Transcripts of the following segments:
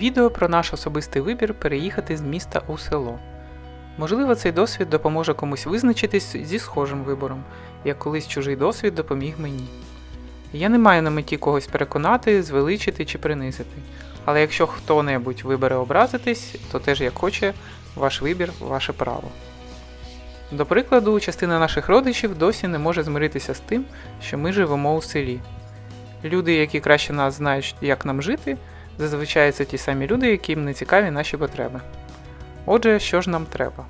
Відео про наш особистий вибір переїхати з міста у село. Можливо, цей досвід допоможе комусь визначитись зі схожим вибором, як колись чужий досвід допоміг мені. Я не маю на меті когось переконати, звеличити чи принизити. Але якщо хто-небудь вибере образитись, то теж як хоче, ваш вибір, ваше право. До прикладу, частина наших родичів досі не може змиритися з тим, що ми живемо у селі. Люди, які краще нас знають, як нам жити, зазвичай це ті самі люди, яким не цікаві наші потреби. Отже, що ж нам треба?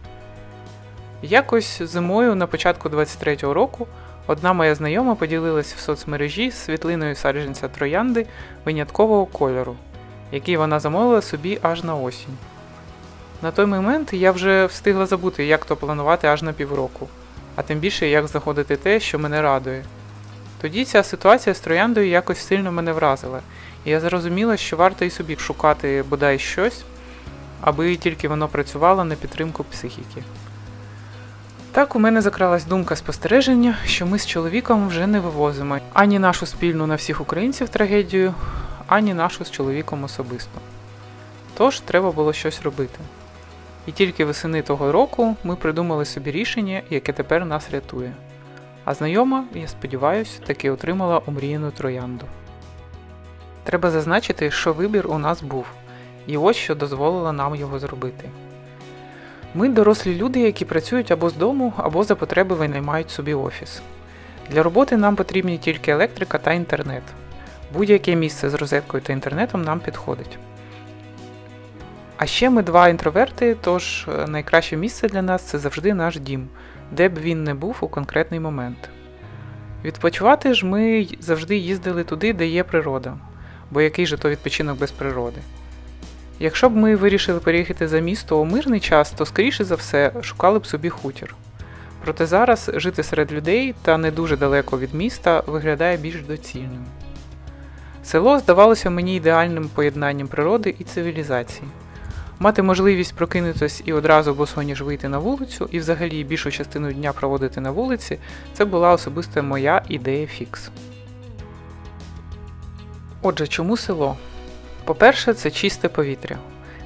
Якось зимою на початку 23-го року одна моя знайома поділилась в соцмережі з світлиною саджанця троянди виняткового кольору, який вона замовила собі аж на осінь. На той момент я вже встигла забути, як то планувати аж на півроку, а тим більше як знаходити те, що мене радує. Тоді ця ситуація з трояндою якось сильно мене вразила, і я зрозуміла, що варто і собі шукати бодай щось, аби тільки воно працювало на підтримку психіки. Так у мене закралась думка спостереження, що ми з чоловіком вже не вивозимо ані нашу спільну на всіх українців трагедію, ані нашу з чоловіком особисто. Тож треба було щось робити. І тільки весени того року ми придумали собі рішення, яке тепер нас рятує. А знайома, я сподіваюся, таки отримала омріяну троянду. Треба зазначити, що вибір у нас був, і ось що дозволило нам його зробити. Ми дорослі люди, які працюють або з дому, або за потреби винаймають собі офіс. Для роботи нам потрібні тільки електрика та інтернет. Будь-яке місце з розеткою та інтернетом нам підходить. А ще ми два інтроверти, тож е, найкраще місце для нас це завжди наш дім, де б він не був у конкретний момент. Відпочивати ж ми завжди їздили туди, де є природа, бо який же то відпочинок без природи. Якщо б ми вирішили переїхати за місто у мирний час, то скоріше за все шукали б собі хутір. Проте зараз жити серед людей та не дуже далеко від міста виглядає більш доцільним. Село здавалося мені ідеальним поєднанням природи і цивілізації. Мати можливість прокинутись і одразу босоніж вийти на вулицю, і взагалі більшу частину дня проводити на вулиці, це була особисто моя ідея фікс. Отже, чому село? По-перше, це чисте повітря.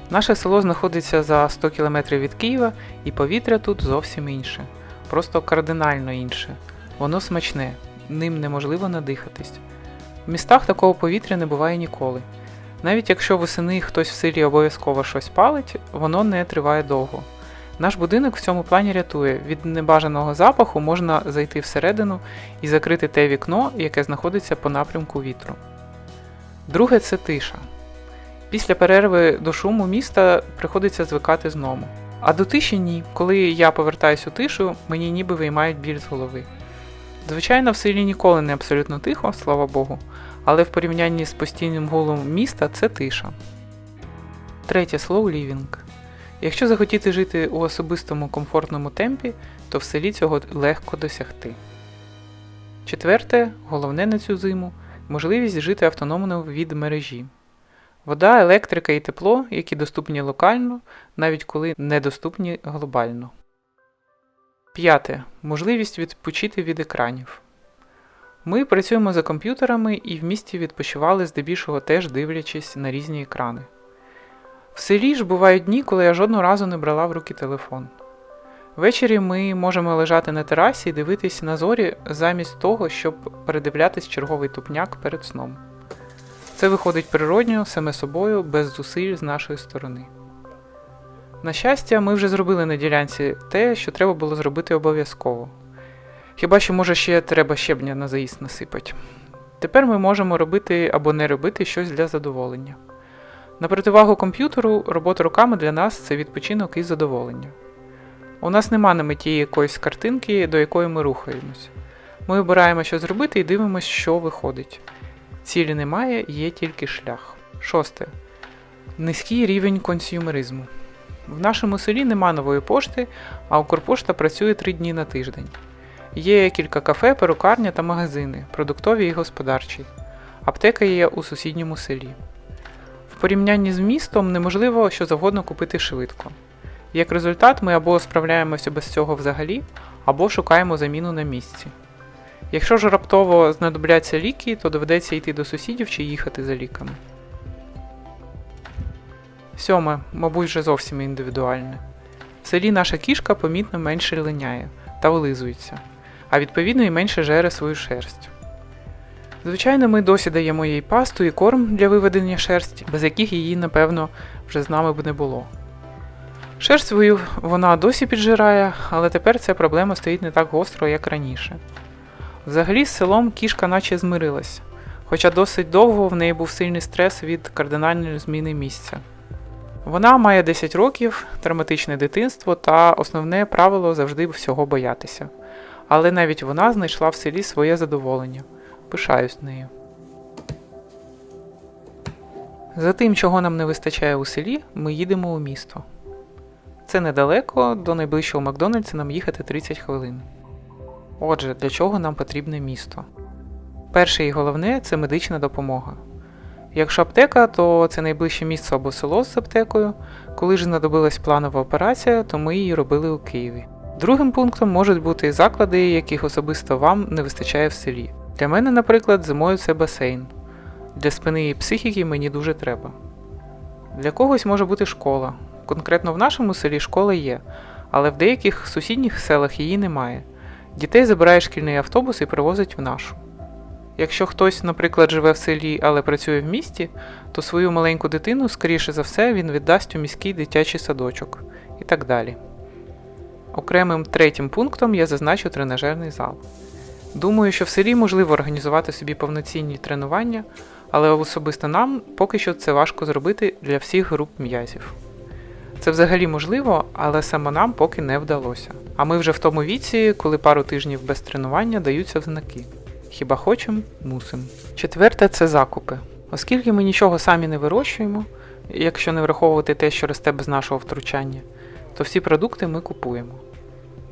Наше село знаходиться за 100 км від Києва, і повітря тут зовсім інше. Просто кардинально інше. Воно смачне, ним неможливо надихатись. В містах такого повітря не буває ніколи. Навіть якщо восени хтось в селі обов'язково щось палить, воно не триває довго. Наш будинок в цьому плані рятує. Від небажаного запаху можна зайти всередину і закрити те вікно, яке знаходиться по напрямку вітру. Друге це тиша. Після перерви до шуму міста приходиться звикати знову. А до тиші ні. Коли я повертаюсь у тишу, мені ніби виймають біль з голови. Звичайно, в селі ніколи не абсолютно тихо, слава Богу, але в порівнянні з постійним гулом міста це тиша. Третє slow living. Якщо захотіти жити у особистому комфортному темпі, то в селі цього легко досягти. Четверте, головне на цю зиму можливість жити автономно від мережі. Вода, електрика і тепло, які доступні локально, навіть коли недоступні глобально. П'яте. Можливість відпочити від екранів. Ми працюємо за комп'ютерами і в місті відпочивали здебільшого теж дивлячись на різні екрани. В селі ж бувають дні, коли я жодного разу не брала в руки телефон. Ввечері ми можемо лежати на терасі і дивитись на зорі замість того, щоб передивлятись черговий тупняк перед сном. Це виходить природньо, саме собою, без зусиль з нашої сторони. На щастя, ми вже зробили на ділянці те, що треба було зробити обов'язково. Хіба що, може, ще треба щебня на заїзд насипати. Тепер ми можемо робити або не робити щось для задоволення. На противагу комп'ютеру, робота руками для нас це відпочинок і задоволення. У нас нема на меті якоїсь картинки, до якої ми рухаємось. Ми обираємо, що зробити, і дивимося, що виходить. Цілі немає, є тільки шлях. Шосте. Низький рівень консюмеризму. В нашому селі нема нової пошти, а Укрпошта працює три дні на тиждень. Є кілька кафе, перукарня та магазини, продуктові і господарчі. Аптека є у сусідньому селі. В порівнянні з містом неможливо що завгодно купити швидко. Як результат, ми або справляємося без цього взагалі, або шукаємо заміну на місці. Якщо ж раптово знадобляться ліки, то доведеться йти до сусідів чи їхати за ліками. Сьоме, мабуть, вже зовсім індивідуальне. В селі наша кішка помітно менше линяє та вилизується, а відповідно і менше жере свою шерсть. Звичайно, ми досі даємо їй пасту і корм для виведення шерсті, без яких її, напевно, вже з нами б не було. Шерсть свою вона досі піджирає, але тепер ця проблема стоїть не так гостро, як раніше. Взагалі, з селом кішка наче змирилась, хоча досить довго в неї був сильний стрес від кардинальної зміни місця. Вона має 10 років, травматичне дитинство та основне правило завжди всього боятися. Але навіть вона знайшла в селі своє задоволення. Пишаюсь нею. За тим, чого нам не вистачає у селі, ми їдемо у місто. Це недалеко, до найближчого Макдональдса нам їхати 30 хвилин. Отже, для чого нам потрібне місто? Перше і головне це медична допомога. Якщо аптека, то це найближче місце або село з аптекою. Коли ж знадобилась планова операція, то ми її робили у Києві. Другим пунктом можуть бути заклади, яких особисто вам не вистачає в селі. Для мене, наприклад, зимою це басейн. Для спини і психіки мені дуже треба. Для когось може бути школа. Конкретно в нашому селі школа є, але в деяких сусідніх селах її немає. Дітей забирає шкільний автобус і привозить в нашу. Якщо хтось, наприклад, живе в селі, але працює в місті, то свою маленьку дитину, скоріше за все, він віддасть у міський дитячий садочок і так далі. Окремим третім пунктом я зазначу тренажерний зал. Думаю, що в селі можливо організувати собі повноцінні тренування, але особисто нам поки що це важко зробити для всіх груп м'язів. Це взагалі можливо, але саме нам поки не вдалося. А ми вже в тому віці, коли пару тижнів без тренування даються в знаки. Хіба хочемо, мусимо. Четверте це закупи. Оскільки ми нічого самі не вирощуємо, якщо не враховувати те, що росте без нашого втручання, то всі продукти ми купуємо.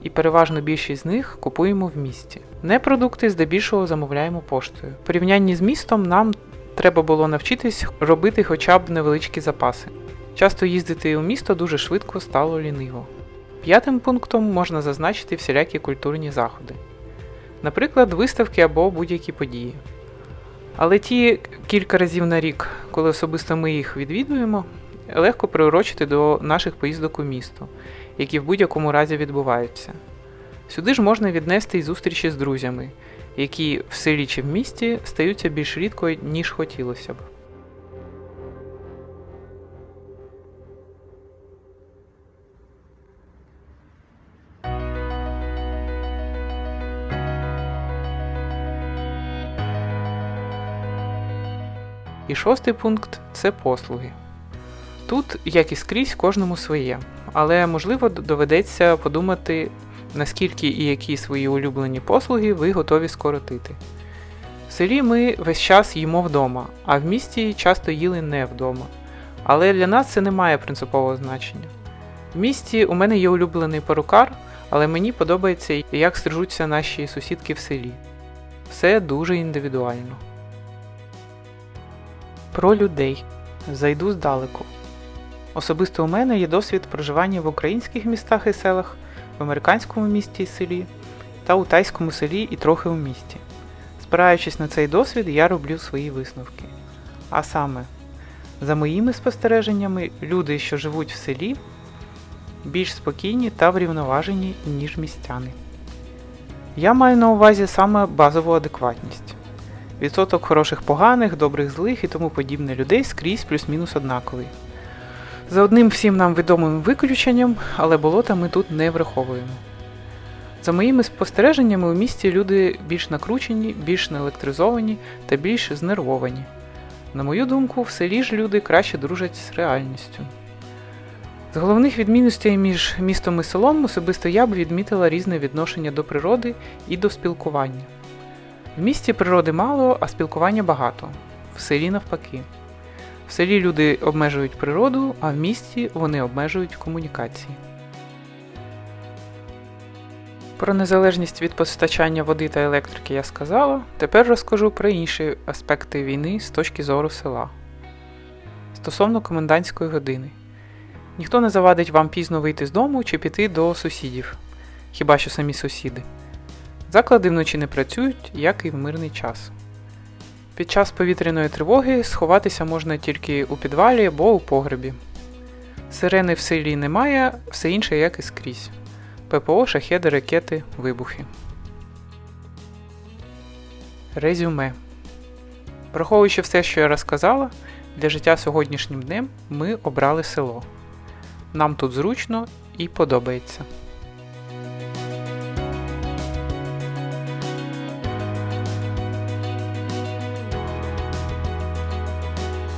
І переважно більшість з них купуємо в місті. Непродукти здебільшого замовляємо поштою. В порівнянні з містом нам треба було навчитись робити хоча б невеличкі запаси. Часто їздити у місто дуже швидко стало ліниво. П'ятим пунктом можна зазначити всілякі культурні заходи, наприклад, виставки або будь-які події. Але ті кілька разів на рік, коли особисто ми їх відвідуємо, легко приурочити до наших поїздок у місто, які в будь-якому разі відбуваються. Сюди ж можна віднести й зустрічі з друзями, які в селі чи в місті стаються більш рідко, ніж хотілося б. І шостий пункт це послуги. Тут, як і скрізь, кожному своє, але можливо доведеться подумати, наскільки і які свої улюблені послуги ви готові скоротити. В селі ми весь час їмо вдома, а в місті часто їли не вдома. Але для нас це не має принципового значення. В місті у мене є улюблений перукар, але мені подобається, як стрижуться наші сусідки в селі. Все дуже індивідуально. Про людей. Зайду здалеку. Особисто у мене є досвід проживання в українських містах і селах, в американському місті і селі та у тайському селі і трохи у місті. Спираючись на цей досвід, я роблю свої висновки. А саме, за моїми спостереженнями, люди, що живуть в селі, більш спокійні та врівноважені, ніж містяни. Я маю на увазі саме базову адекватність. Відсоток хороших поганих, добрих злих і тому подібне людей скрізь плюс-мінус однаковий. За одним всім нам відомим виключенням, але болота ми тут не враховуємо. За моїми спостереженнями, у місті люди більш накручені, більш неелектризовані та більш знервовані. На мою думку, в селі ж люди краще дружать з реальністю. З головних відмінностей між містом і селом особисто я б відмітила різне відношення до природи і до спілкування. В місті природи мало, а спілкування багато. В селі навпаки. В селі люди обмежують природу, а в місті вони обмежують комунікації. Про незалежність від постачання води та електрики я сказала. Тепер розкажу про інші аспекти війни з точки зору села. Стосовно комендантської години. Ніхто не завадить вам пізно вийти з дому чи піти до сусідів, хіба що самі сусіди. Заклади вночі не працюють, як і в мирний час. Під час повітряної тривоги сховатися можна тільки у підвалі або у погребі. Сирени в селі немає, все інше як і скрізь. ППО, шахеди, ракети, вибухи. Резюме. Враховуючи все, що я розказала, для життя сьогоднішнім днем ми обрали село. Нам тут зручно і подобається.